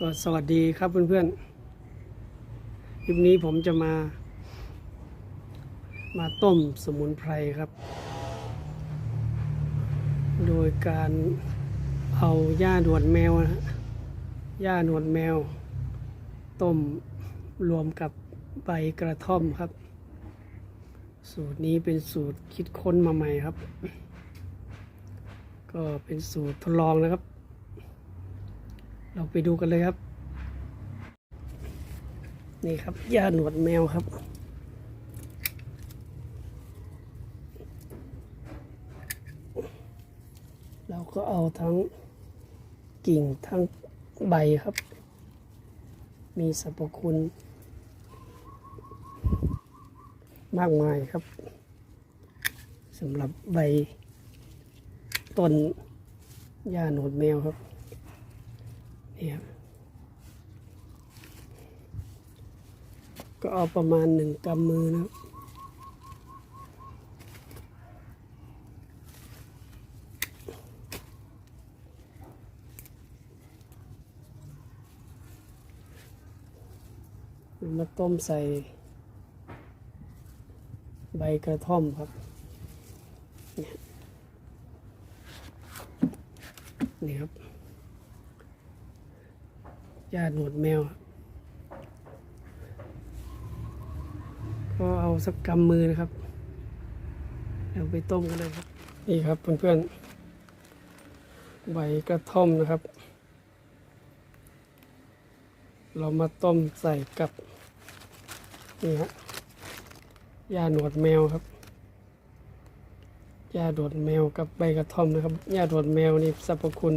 ก็สวัสดีครับเพื่อนๆ คลิปนี้ผมจะมา มาต้มสมุนไพรครับ โดยการเอาหญ้าหนวดแมวนะฮะหญ้าหนวดแมว ต้มรวมกับใบกระท่อมครับ สูตรนี้เป็นสูตรคิดค้นมาใหม่ครับ ก็เป็นสูตรทดลองนะครับ เราไปดูกันเลยครับ นี่ครับหญ้าหนวดแมวครับ เราก็เอาทั้งกิ่งทั้งใบครับ มีสรรพคุณ มากมายครับสำหรับใบต้นหญ้าหนวดแมวครับ นี่ครับก็เอาประมาณหนึ่งกำมือนะครับมาต้มใส่ ใบกระท่อมครับเนี่ยนี่ครับ ญาติหนวดแมว ก็เอาสักกำมือนะครับเอาไปต้มกันเลยครับ นี่ครับเพื่อนๆใบกระท่อมนะครับ เรามาต้มใส่กับ นี่ฮะยาหนวดแมวครับยาหนวดแมวกับใบกระท่อมนะครับยาหนวดแมวนี่สรรพคุณ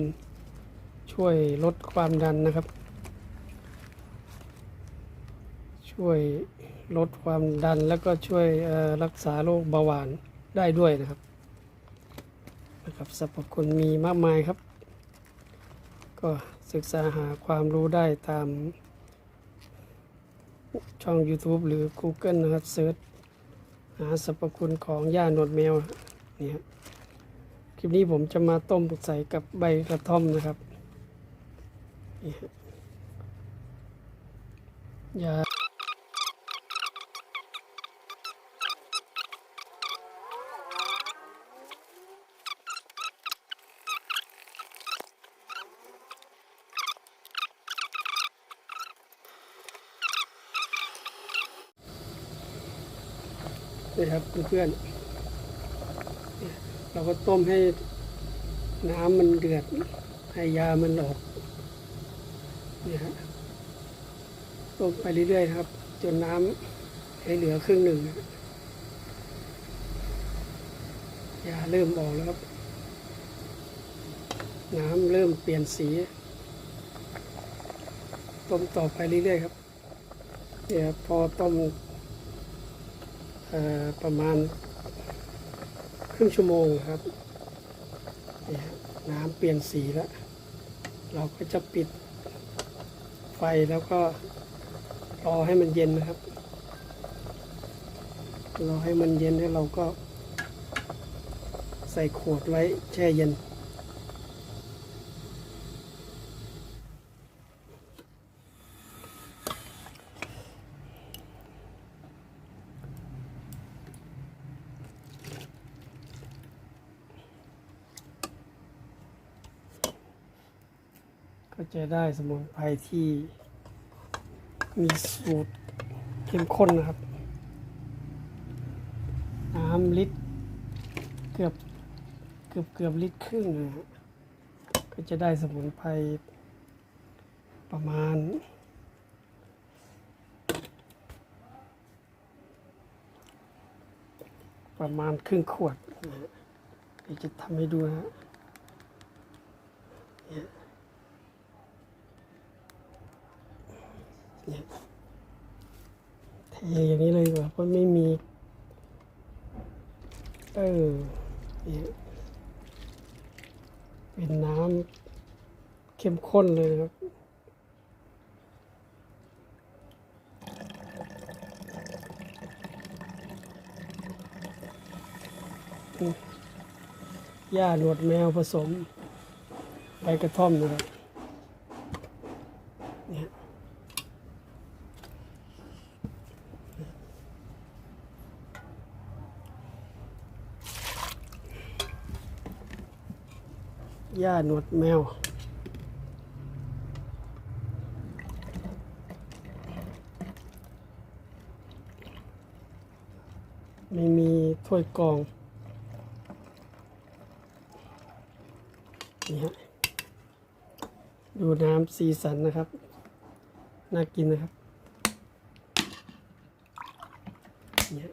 ช่วยลดความดันนะครับ ช่วยลดความดันแล้วก็ช่วยรักษาโรคเบาหวานได้ด้วยนะครับนะครับสรรพคุณมีมากมายครับ ก็ศึกษาหาความรู้ได้ตามช่อง YouTube หรือ Google นะครับเซิร์ชหาสรรพคุณของหญ้าหนวดแมวนี่ครับคลิปนี้ผมจะมาต้มใส่กับใบกระท่อมนะครับนี่ฮะยา นี่ครับเพื่อนๆเราก็ต้มให้น้ำมันเดือดให้ยามันออกนี่ฮะต้มไปเรื่อยๆนะครับ จนน้ำให้เหลือครึ่งหนึ่งยาเริ่มออกแล้วครับ น้ำเริ่มเปลี่ยนสีต้มต่อไปเรื่อยๆครับเนี่ยพอต้ม ประมาณครึ่งชั่วโมงครับนี่น้ำเปลี่ยนสีแล้ว เราก็จะปิดไฟแล้วก็รอให้มันเย็นนะครับ รอให้มันเย็นแล้วเราก็ใส่ขวดไว้แช่เย็น ก็จะได้สมุนไพรที่มีสูตรเข้มข้นนะครับ น้ำลิตรเกือบเกือบเกือบลิตรครึ่งนะฮะก็จะได้สมุนไพรประมาณประมาณครึ่งขวดนะจะทำให้ดูนะฮะ เทอย่างนี้เลยดีกว่าเพราะไม่มี เออเป็นน้ำเข้มข้นเลยนะครับหญ้าหนวดแมวผสมใบกระท่อมนะครับ หญ้าหนวดแมว ไม่มีถ้วยกรอง นี่ฮะ ดูน้ำสีสันนะครับ น่ากินนะครับ เนี่ย